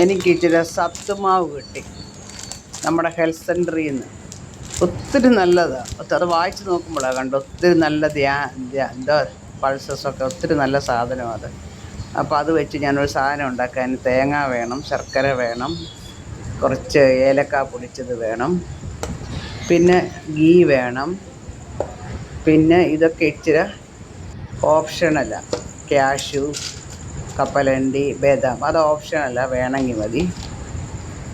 എനിക്ക് ഇച്ചിരി സത്തുമാവ് കിട്ടി. നമ്മുടെ ഹെൽത്ത് സെന്ററിൽ നിന്ന് ഒത്തിരി നല്ലതാണ് അത് വായിച്ച് നോക്കുമ്പോഴാണ് കണ്ടു ഒത്തിരി നല്ല ധ്യാ എന്താ പൾസസൊക്കെ ഒത്തിരി നല്ല സാധനമാണ് അത്. അപ്പോൾ അത് വെച്ച് ഞാനൊരു സാധനം ഉണ്ടാക്കാൻ. തേങ്ങ വേണം ശർക്കര വേണം കുറച്ച് ഏലക്ക പൊടിച്ചത് വേണം. പിന്നെ ഗീ വേണം. പിന്നെ ഇതൊക്കെ ഇച്ചിരി ഓപ്ഷണലാണ് ക്യാഷു കപ്പലണ്ടി ബദാം അത് ഓപ്ഷനല്ല വേണമെങ്കിൽ മതി.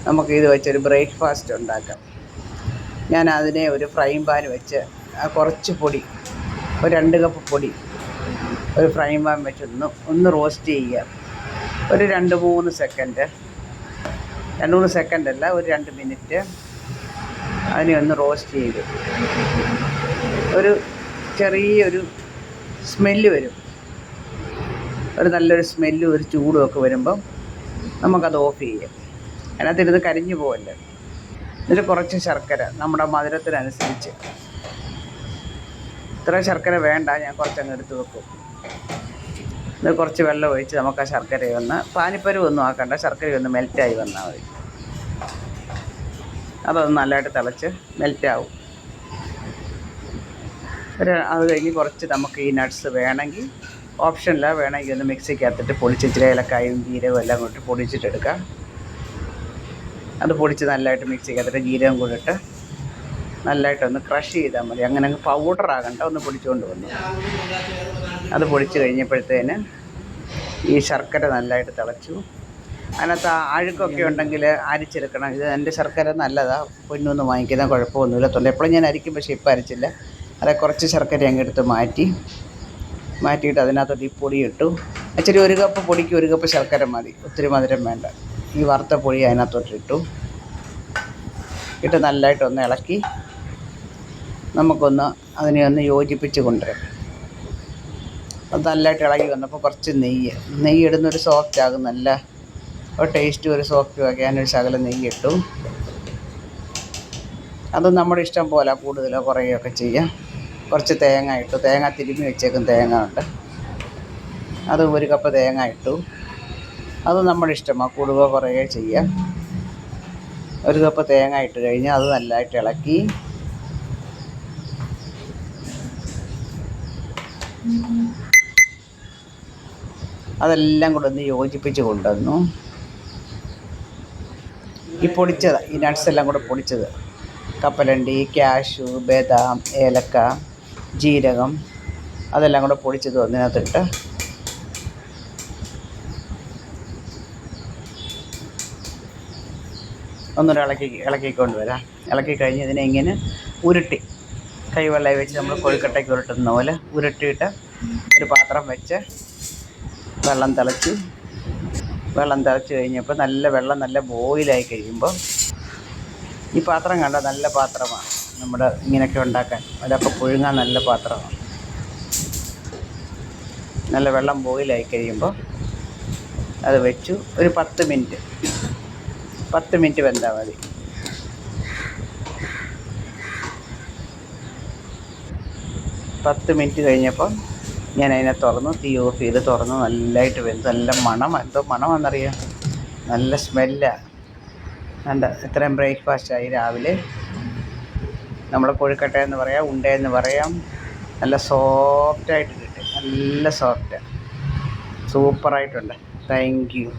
നമുക്ക് ഇത് വെച്ചൊരു ബ്രേക്ക്ഫാസ്റ്റ് ഉണ്ടാക്കാം. ഞാൻ അതിനെ ഒരു ഫ്രൈം പാൻ വെച്ച് കുറച്ച് പൊടി ഒരു രണ്ട് കപ്പ് പൊടി ഒരു ഫ്രൈം പാൻ വെച്ച് ഒന്ന് ഒന്ന് റോസ്റ്റ് ചെയ്യുക. ഒരു രണ്ട് മൂന്ന് സെക്കൻഡ് രണ്ട് മൂന്ന് സെക്കൻഡ് അല്ല ഒരു രണ്ട് മിനിറ്റ് അതിനെ ഒന്ന് റോസ്റ്റ് ചെയ്ത്. ഒരു ചെറിയൊരു സ്മെല്ല് വരും. ഒരു നല്ലൊരു സ്മെല്ലും ഒരു ചൂടും ഒക്കെ വരുമ്പം നമുക്കത് ഓഫ് ചെയ്യാം. അതിനകത്തിരുന്ന് കരിഞ്ഞു പോകല്ലേ ഇതിൽ കുറച്ച് ശർക്കര നമ്മുടെ മധുരത്തിനനുസരിച്ച്. ഇത്ര ശർക്കര വേണ്ട ഞാൻ കുറച്ചങ്ങ് എടുത്ത് വെക്കും. ഇത് കുറച്ച് വെള്ളം ഒഴിച്ച് നമുക്ക് ആ ശർക്കര വന്ന് പാനിപ്പരുവ് ഒന്നും ആക്കണ്ട ശർക്കര ഒന്ന് മെൽറ്റായി വന്നാൽ മതി. അതൊന്ന് നല്ലതായിട്ട് തിളച്ച് മെൽറ്റാവും. ഒരു അത് കഴിഞ്ഞ് കുറച്ച് നമുക്ക് ഈ നട്ട്സ് വേണമെങ്കിൽ ഓപ്ഷനില്ല. വേണമെങ്കിൽ ഒന്ന് മിക്സിക്കകത്തിട്ട് പൊടിച്ച് ഇച്ചിരി ഏലക്കായും ജീരകവും എല്ലാം കൂട്ടി പൊടിച്ചിട്ടെടുക്കാം. അത് പൊടിച്ച് നല്ലതായിട്ട് മിക്സിക്കകത്തിട്ട് ജീരകം കൂടി ഇട്ട് നല്ലതായിട്ടൊന്ന് ക്രഷ് ചെയ്താൽ മതി. അങ്ങനെ അങ്ങ് പൗഡർ ആകണ്ട. ഒന്ന് പൊടിച്ചുകൊണ്ട് വന്നു. അത് പൊടിച്ച് കഴിഞ്ഞപ്പോഴത്തേന് ഈ ശർക്കര നല്ലതായിട്ട് തിളച്ചു. അതിനകത്ത് അഴുക്കൊക്കെ ഉണ്ടെങ്കിൽ അരിച്ചെടുക്കണം. ഇത് എന്റെ ശർക്കര നല്ലതാണ് പൊന്നൊന്നും വാങ്ങിക്കുന്ന കുഴപ്പമൊന്നുമില്ല. തൊണ്ട എപ്പോഴും ഞാൻ അരിക്കും പക്ഷേ ഇപ്പം അരിച്ചില്ല. അതെ കുറച്ച് ശർക്കര അങ്ങ് എടുത്ത് മാറ്റി മാറ്റിയിട്ട് അതിനകത്തോട്ട് ഈ പൊടി ഇട്ടു ഇച്ചിരി ഒരു കപ്പ് പൊടിക്ക് ഒരു കപ്പ് ശർക്കര മതി. ഒത്തിരി മധുരം വേണ്ട. ഈ വറുത്ത പൊടി അതിനകത്തോട്ട് ഇട്ടു. ഇട്ട് നല്ലതായിട്ടൊന്ന് ഇളക്കി. നമുക്കൊന്ന് അതിനെ ഒന്ന് യോജിപ്പിച്ച് കൊണ്ടുവരാം. അത് നല്ലതായിട്ട് ഇളകി വന്നപ്പോൾ കുറച്ച് നെയ്യ്. നെയ്യ് ഇടുന്നൊരു സോഫ്റ്റ് ആകും. നല്ല ഒരു ടേസ്റ്റും ഒരു സോഫ്റ്റും ആക്കി ഞാനൊരു ശകലം നെയ്യ് ഇട്ടു. അത് നമ്മുടെ ഇഷ്ടം പോലെ കൂടുതലോ കുറയോ ഒക്കെ ചെയ്യാം. കുറച്ച് തേങ്ങ ഇട്ടു. തേങ്ങ തിരുമ്മി വെച്ചേക്കും തേങ്ങ ഉണ്ട്. അത് ഒരു കപ്പ് തേങ്ങ ഇട്ടു. അത് നമ്മുടെ ഇഷ്ടമാണ് കൂടുകയോ കുറയുക ചെയ്യാം. ഒരു കപ്പ് തേങ്ങ ഇട്ട് കഴിഞ്ഞ് അത് നല്ലതായിട്ട് ഇളക്കി. അതെല്ലാം കൂടെ ഒന്ന് യോജിപ്പിച്ച് കൊണ്ടുവന്നു. ഈ പൊടിച്ചത് ഈ നട്ട്സ് എല്ലാം കൂടെ പൊടിച്ചത്. കപ്പലണ്ടി ക്യാഷു ബദാം ഏലക്ക. ജീരകം അതെല്ലാം കൂടെ പൊടിച്ചത് ഒന്നിനകത്തിട്ട് ഒന്നുകൂടെ ഇളക്കി ഇളക്കിക്കൊണ്ട് വരാം. ഇളക്കി കഴിഞ്ഞ് ഇതിനെ ഇങ്ങനെ ഉരുട്ടി. കൈവെള്ളയിൽ വെച്ച് നമ്മൾ കൊഴുക്കട്ടയ്ക്ക് ഉരുട്ടുന്ന പോലെ ഉരുട്ടിയിട്ട് ഒരു പാത്രം വെച്ച് വെള്ളം തിളച്ച് വെള്ളം തിളച്ച് കഴിഞ്ഞപ്പോൾ നല്ല വെള്ളം നല്ല ബോയിലായി കഴിയുമ്പോൾ ഈ പാത്രം കണ്ട നല്ല പാത്രമാണ്. നമ്മുടെ ഇങ്ങനെയൊക്കെ ഉണ്ടാക്കാൻ. അതൊക്കെ പുഴുങ്ങാൻ നല്ല പാത്രമാണ് നല്ല വെള്ളം ബോയിലായി കഴിയുമ്പോൾ അത് വെച്ചു. ഒരു പത്ത് മിനിറ്റ് പത്ത് മിനിറ്റ് വെന്താൽ മതി. പത്ത് മിനിറ്റ് കഴിഞ്ഞപ്പോൾ ഞാൻ അതിനെ തുറന്നു. തീ ഓഫ് ചെയ്ത് തുറന്നു. നല്ലതായിട്ട് വെന്ത്. നല്ല മണം. എന്തോ മണമെന്നറിയാം നല്ല സ്മെല്ലാണ് കണ്ട? ഇത്രയും ബ്രേക്ക്ഫാസ്റ്റായി രാവിലെ. നമ്മൾ കൊഴുക്കട്ട എന്ന് പറയാം ഉണ്ട എന്ന് പറയാം. നല്ല സോഫ്റ്റായിട്ട് കിട്ടി. നല്ല സോഫ്റ്റ് സൂപ്പറായിട്ടുണ്ട് താങ്ക് യു